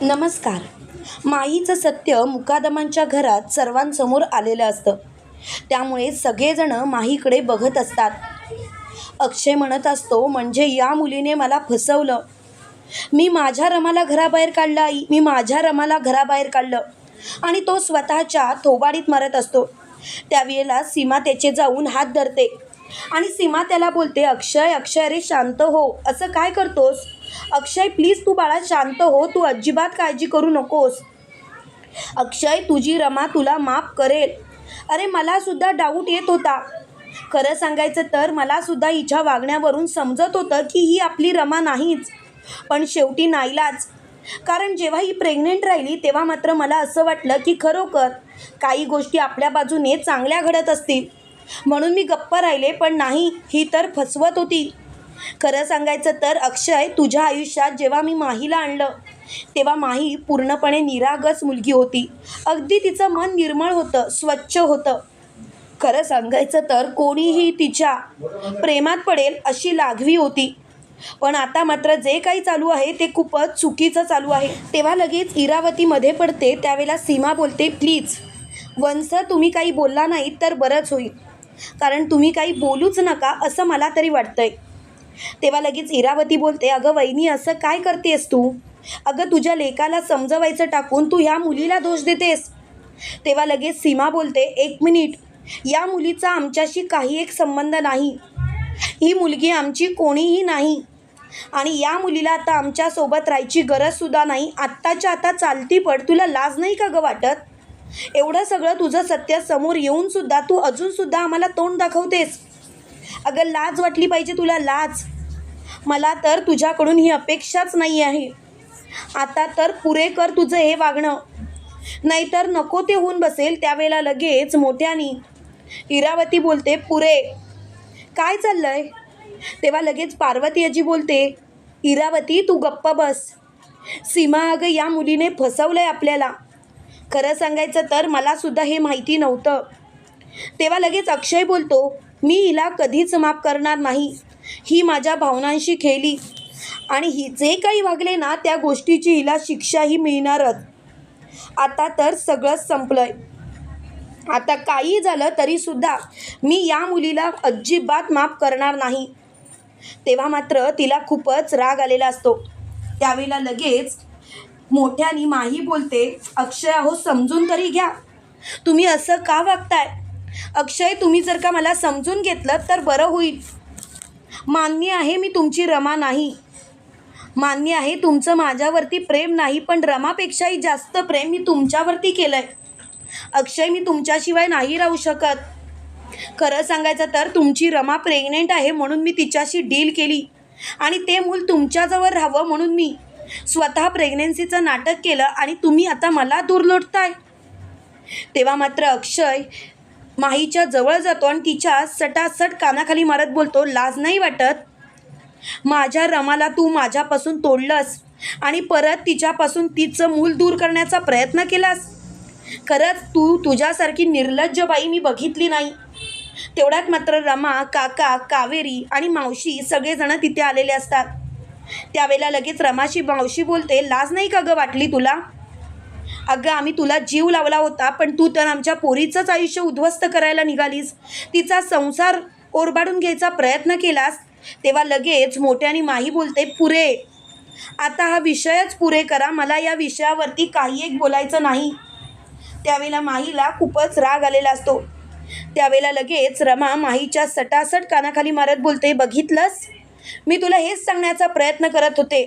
नमस्कार. माईचं सत्य मुकादमांच्या घरात सर्वांसमोर आलेलं असतं. त्यामुळे सगळेजणं माहीकडे बघत असतात. अक्षय म्हणत असतो म्हणजे या मुलीने मला फसवलं. मी माझ्या रमाला घराबाहेर काढलं आई. मी माझ्या रमाला घराबाहेर काढलं. आणि तो स्वतःच्या थोबाडीत मारत असतो. त्यावेळेला सीमा त्याचे जाऊन हात धरते. आणि सीमा त्याला बोलते अक्षय अक्षय रे शांत हो. असं काय करतोस? अक्षय प्लीज तू बाळा शांत हो. तू अजिबात काळजी करू नकोस. अक्षय तुझी रमा तुला माफ करेल. अरे मलासुद्धा डाऊट येत होता. खरं सांगायचं तर मलासुद्धा हिच्या वागण्यावरून समजत होतं की ही आपली रमा नाहीच पण शेवटी नाहीलाच कारण जेव्हा ही प्रेग्नेंट राहिली तेव्हा मात्र मला असं वाटलं की खरोखर काही गोष्टी आपल्या बाजूने चांगल्या घडत असतील. म्हणून मी गप्प राहिले पण नाही ही तर फसवत होती. खरं सांगायचं तर अक्षय तुझ्या आयुष्यात जेव्हा मी माहीला आणलं तेव्हा माही पूर्णपणे निरागस मुलगी होती. अगदी तिचं मन निर्मळ होतं स्वच्छ होतं. खरं सांगायचं तर कोणीही तिच्या प्रेमात पडेल अशी लागवी होती. पण आता मात्र जे काही चालू आहे ते खूपच चुकीचं चालू आहे. तेव्हा लगेच इरावतीमध्ये पडते त्यावेळेला सीमा बोलते प्लीज वंस तुम्ही काही बोलला नाही तर बरंच होईल. कारण तुम्ही काही बोलूच नका असं मला तरी वाटतंय. तेव्हा लगेच इरावती बोलते अगं वहिनी असं काय करतेस तू? अगं तुझ्या लेकाला समजवायचं टाकून तू ह्या मुलीला दोष देतेस. तेव्हा लगेच सीमा बोलते एक मिनिट या मुलीचा आमच्याशी काही एक संबंध नाही. ही मुलगी आमची कोणीही नाही. आणि या मुलीला आता आमच्यासोबत राहायची गरजसुद्धा नाही. आत्ताच्या आता चालती पड तुला लाज नाही का गं वाटत? एवढं सगळं तुझं सत्य समोर येऊनसुद्धा तू अजूनसुद्धा आम्हाला तोंड दाखवतेस. अगं लाज वाटली पाहिजे तुला लाज. मला तर तुझ्याकडून ही अपेक्षाच नाही आहे. आता तर पुरे कर तुझं हे वागणं. नाहीतर नको ते होऊन बसेल त्यावेळेला लगेच मोठ्यानी इरावती बोलते पुरे काय चाललंय? तेव्हा लगेच पार्वती आजी बोलते इरावती तू गप्प बस. सीमा अगं या मुलीने फसवलंय आपल्याला. खरं सांगायचं तर मलासुद्धा हे माहिती नव्हतं. तेव्हा लगेच अक्षय बोलतो मी हिला कधीच माफ करणार नाही. ही माझ्या भावनांशी खेळली. आणि ही जे काही वागले ना त्या गोष्टीची हिला शिक्षाही मिळणारच. आता तर सगळंच संपलंय. आता काही झालं तरीसुद्धा मी या मुलीला अजिबात माफ करणार नाही. तेव्हा मात्र तिला खूपच राग आलेला असतो. त्यावेळेला लगेच मोठ्यानी माही बोलते अक्षय अहो समजून तरी घ्या. तुम्ही असं का वागताय? अक्षय तुम्ही जर का मला समजून घेतलं तर बरं होईल. मान्य आहे मी तुमची रमा नाही. मान्य आहे तुमचं माझ्यावरती प्रेम नाही पण रमापेक्षाही जास्त प्रेम मी तुमच्यावरती केलं आहे अक्षय मी तुमच्याशिवाय नाही राहू शकत. खरं सांगायचं तर तुमची रमा प्रेग्नेंट आहे म्हणून मी तिच्याशी डील केली. आणि ते मूल तुमच्याजवळ राहावं म्हणून मी स्वतः प्रेग्नेन्सीचं नाटक केलं आणि तुम्ही आता मला दूर लोटताय तेव्हा मात्र अक्षय माहीच्या जवळ जातो आणि तिच्या सटासट कानाखाली मारत बोलतो लाज नाही वाटत? माझ्या रमाला तू माझ्यापासून तोडलंस आणि परत तिच्यापासून तिचं मूल दूर करण्याचा प्रयत्न केलास? खरंच तू तुझ्यासारखी निर्लज्ज बाई मी बघितली नाही. तेवढ्यात मात्र रमा काका कावेरी आणि मावशी सगळेजण तिथे आलेले असतात. त्यावेळेला लगेच रमाशी मावशी बोलते लाज नाही का गं वाटली तुला? अगं आम्ही तुला जीव लावला होता पण तू तर आमच्या पोरीचंच आयुष्य उद्ध्वस्त करायला निघालीस. तिचा संसार ओरबाडून घ्यायचा प्रयत्न केलास तेव्हा लगेच मोठ्याने माही बोलते पुरे आता हा विषयच पुरे करा मला या विषयावरती काही एक बोलायचं नाही. त्यावेळेला माहीला खूपच राग आलेला असतो. त्यावेळेला लगेच रमा माहीच्या सटासट कानाखाली मारत बोलते बघितलंस? मी तुला हेच सांगण्याचा प्रयत्न करत होते.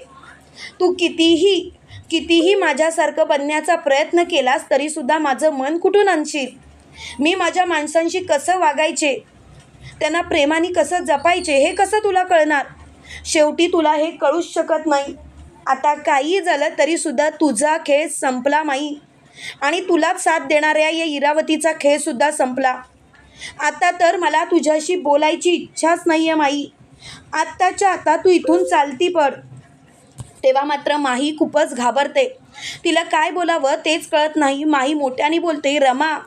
तू कितीही कितीही माझ्यासारखं बनण्याचा प्रयत्न केलास तरीसुद्धा माझं मन कुठून आणशील? मी माझ्या माणसांशी कसं वागायचे? त्यांना प्रेमाने कसं जपायचे हे कसं तुला कळणार? शेवटी तुला हे कळूच शकत नाही. आता काही झालं तरीसुद्धा तुझा खेळ संपला माई. आणि तुलाच साथ देणाऱ्या या इरावतीचा खेळसुद्धा संपला. आता तर मला तुझ्याशी बोलायची इच्छाच नाही आहे माई. आत्ताच्या आता तू इथून चालती पड. तेव्हा मात्र माही खूपच घाबरते. तिला काय बोलावं तेच कळत नाही. माही मोठ्याने बोलते रमा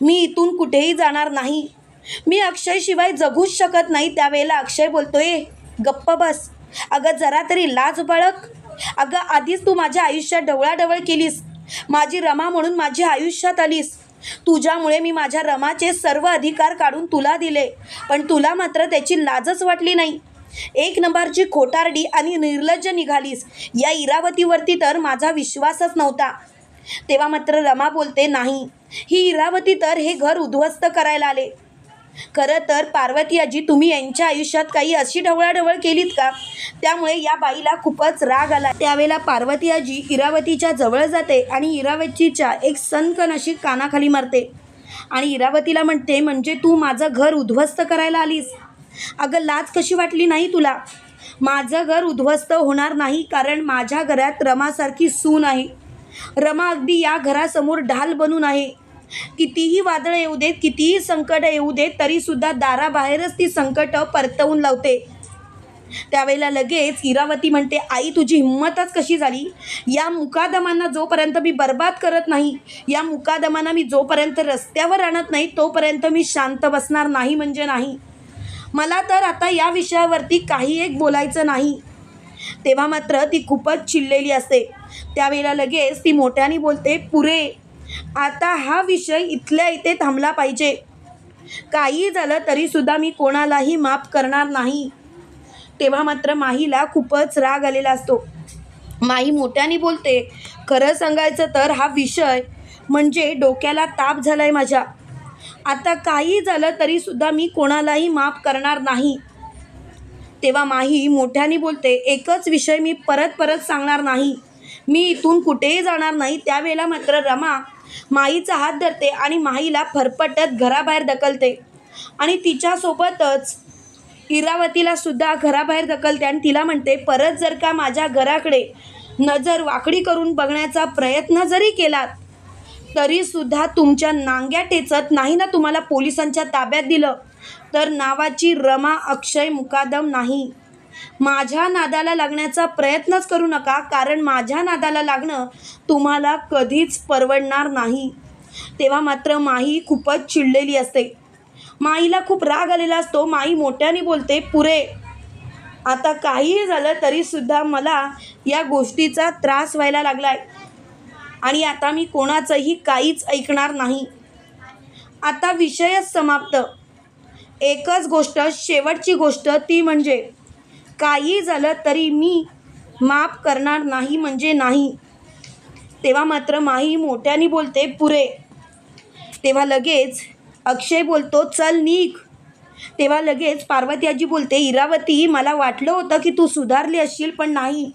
मी इथून कुठेही जाणार नाही. मी अक्षयशिवाय जगूच शकत नाही. त्यावेळेला अक्षय बोलतोय गप्प बस. अगं जरा तरी लाज बाळक अगं आधीच तू माझ्या आयुष्यात ढवळाढवळ केलीस. माझी रमा म्हणून माझ्या आयुष्यात आलीस. तुझ्यामुळे मी माझ्या रमाचे सर्व अधिकार काढून तुला दिले. पण तुला मात्र त्याची लाजच वाटली नाही. एक नंबरची खोटारडी आणि निर्लज्ज निघालीस. या इरावतीवरती तर माझा विश्वासच नव्हता. तेव्हा मात्र रमा बोलते नाही. ही इरावती तर हे घर उद्ध्वस्त करायला आले. खरं तर पार्वती आजी तुम्ही यांच्या आयुष्यात काही अशी ढवळाढवळ केलीत का? त्यामुळे या बाईला खूपच राग आला. त्यावेळेला पार्वती आजी इरावतीच्या जवळ जाते आणि इरावतीच्या एक सनकन अशी कानाखाली मारते. आणि इरावतीला म्हणते म्हणजे तू माझं घर उद्ध्वस्त करायला आलीस? अगं लाज कशी वाटली नाही तुला? माझं घर उद्ध्वस्त होणार नाही कारण माझ्या घरात रमासारखी सून आहे. रमा अगदी या घरासमोर ढाल बनून आहे. कितीही वादळ येऊ देत कितीही संकट येऊ देत तरीसुद्धा दाराबाहेरच ती संकट परतवून लावते. त्यावेळेला लगेच इरावती म्हणते आई तुझी हिंमतच कशी झाली? या मुकादमांना जोपर्यंत मी बर्बाद करत नाही या मुकादमांना मी जोपर्यंत रस्त्यावर आणत नाही तोपर्यंत मी शांत बसणार नाही म्हणजे नाही. मला तर आता या विषयावरती काही एक बोलायचं नाही. तेव्हा मात्र ती खूपच चिडलेली असते. त्यावेळेला लगेच ती मोठ्याने बोलते पुरे आता हा विषय इथल्या इथे थांबला पाहिजे. काही झालं तरीसुद्धा मी कोणालाही माफ करणार नाही. तेव्हा मात्र माहीला खूपच राग आलेला असतो. माही मोठ्याने बोलते खरं सांगायचं तर हा विषय म्हणजे डोक्याला ताप झाला आहे माझ्या. आता काही झालं तरीसुद्धा मी कोणालाही माफ करणार नाही. तेव्हा माही मोठ्याने बोलते एकच विषय मी परत परत सांगणार नाही. मी इथून कुठेही जाणार नाही. त्यावेळेला मात्र रमा माईचा हात धरते आणि माईला फरफटत घराबाहेर ढकलते. आणि तिच्यासोबतच इरावतीला सुद्धा घराबाहेर ढकलते आणि तिला म्हणते परत जर का माझ्या घराकडे नजर वाकडी करून बघण्याचा प्रयत्न जरी केलात तरीसुद्धा तुमच्या नांग्या टेचत नाही ना तुम्हाला पोलिसांच्या ताब्यात दिलं? तर नावाची रमा अक्षय मुकादम नाही. माझ्या नादाला लागण्याचा प्रयत्नच करू नका कारण माझ्या नादाला लागणं तुम्हाला कधीच परवडणार नाही. तेव्हा मात्र माही खूपच चिडलेली असते. माईला खूप राग आलेला असतो. माई मोठ्याने बोलते पुरे आता काहीही झालं तरीसुद्धा मला या गोष्टीचा त्रास व्हायला लागला आहे आणि आता मी कोणाचंही काहीच ऐकणार नाही. आता विषयच समाप्त. एकच गोष्ट शेवटची गोष्ट ती म्हणजे काही झालं तरी मी माफ करणार नाही म्हणजे नाही. तेव्हा मात्र माही मोठ्याने बोलते पुरे. तेव्हा लगेच अक्षय बोलतो चल निघ. तेव्हा लगेच पार्वती आजी बोलते इरावती मला वाटलं होतं की तू सुधारली असशील पण नाही.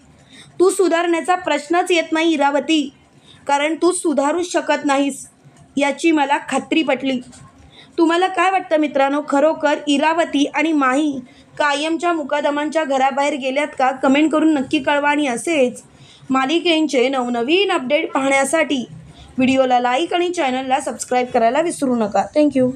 तू सुधारण्याचा प्रश्नच येत नाही इरावती. कारण तू सुधारूच शकत नाहीस याची मला खात्री पटली. तुम्हाला काय वाटतं मित्रांनो? खरोखर इरावती आणि माही कायमच्या मुकादमांच्या घराबाहेर गेल्यात का? कमेंट करून नक्की कळवा आणि असेच मालिकेंचे नवनवीन अपडेट पाहण्यासाठी व्हिडिओला लाईक आणि चॅनलला सबस्क्राईब करायला विसरू नका. थँक्यू.